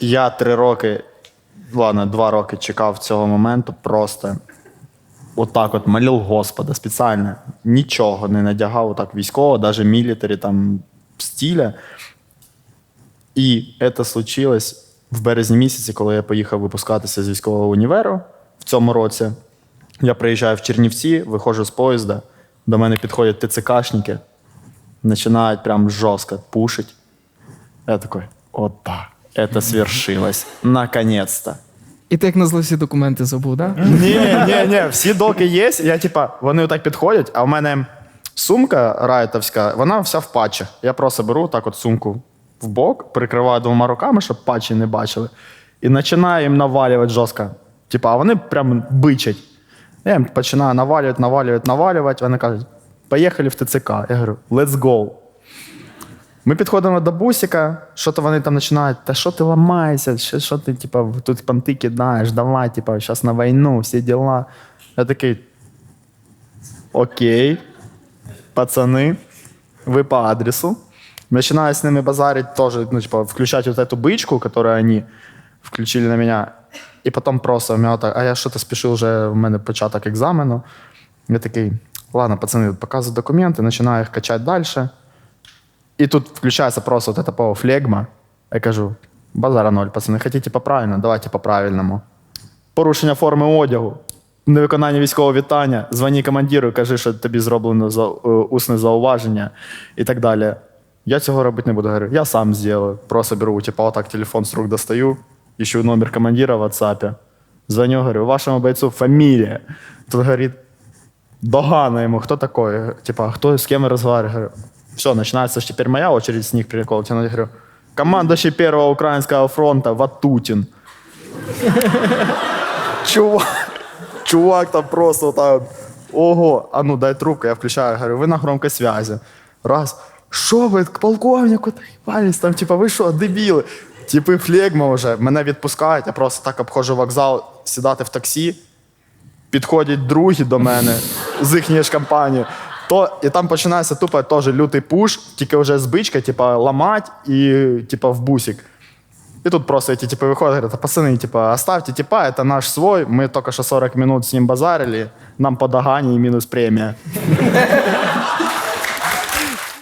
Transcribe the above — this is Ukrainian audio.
Я три роки, ладно, два роки чекав цього моменту, просто отак от молив Господа спеціально. Нічого не надягав отак військово, навіть мілітарі там стиля. І це случилось в березні місяці, коли я поїхав випускатися з військового універу в цьому році. Я приїжджаю в Чернівці, виходжу з поїзда, до мене підходять ТЦКшники, починають прям жорстко пушить. Я такой, от так, это свершилось. Наконец-то. І ти як на зло всі документи забув, так? Да? Ні, ні, ні, всі доки є. Я типа, вони отак підходять, а в мене сумка райтовська, вона вся в патчах. Я просто беру так от сумку в бок, прикриваю двома руками, щоб патчі не бачили. І починаю їм навалювати жорстко. Типа, а вони прям бичать. Я їм починаю навалювати, навалювати, навалювати. Вони кажуть, поїхали в ТЦК. Я говорю, let's go. Ми підходимо до бусика, що то вони там починають, та що ти ламаєшся, що, що ти, типа, тут понти кидаєш, давай, типа, зараз на війну, всі діла. Я такий. Окей, пацани, ви по адресу. Начинаю с ними базарить тоже, ну, типа, включать вот эту бычку, которую они включили на меня. І потім просто у так, а я що-то спішив вже, в мене початок екзамену. Я такий, ладно, пацани, показую документи, починаю їх качати далі. І тут включається просто вот эта флегма. Я кажу: базара ноль, пацани, хотите по правильному? Давайте по правильному. Порушення форми одягу, невиконання військового вітання, дзвоні командиру, кажи, що тобі зроблено за, е, усне зауваження і так далі. Я цього робити не буду. Говорю, я сам зроблю. Просто беру, типа, отак телефон з рук достаю, ищу номер командира в WhatsApp. Звоню, говорю, вашему бойцу фамилия. Тут говорит, Догана ему, кто такой? Типа, с кем я разговариваю? Говорю, все, начинается теперь моя очередь с них прикол. Я говорю, командующий первого украинского фронта Ватутин. Чувак, чувак там просто вот, ого, а ну дай трубку, я включаю, говорю, вы на громкой связи. Раз, що ви, полковнику доїбались, там, типа, ви що, дебіли? Типи флегма вже, мене відпускають, я просто так обходжу вокзал, сідати в таксі, підходять другі до мене з їхньої ж компанії То, і там починається тупо теж лютий пуш, тільки вже збичка, типа, ламать і типа, в бусик. И тут просто эти типа выходят, говорят, пацаны, типа, оставьте типа, это наш свой, мы только что 40 минут с ним базарили, нам по догане и минус премия.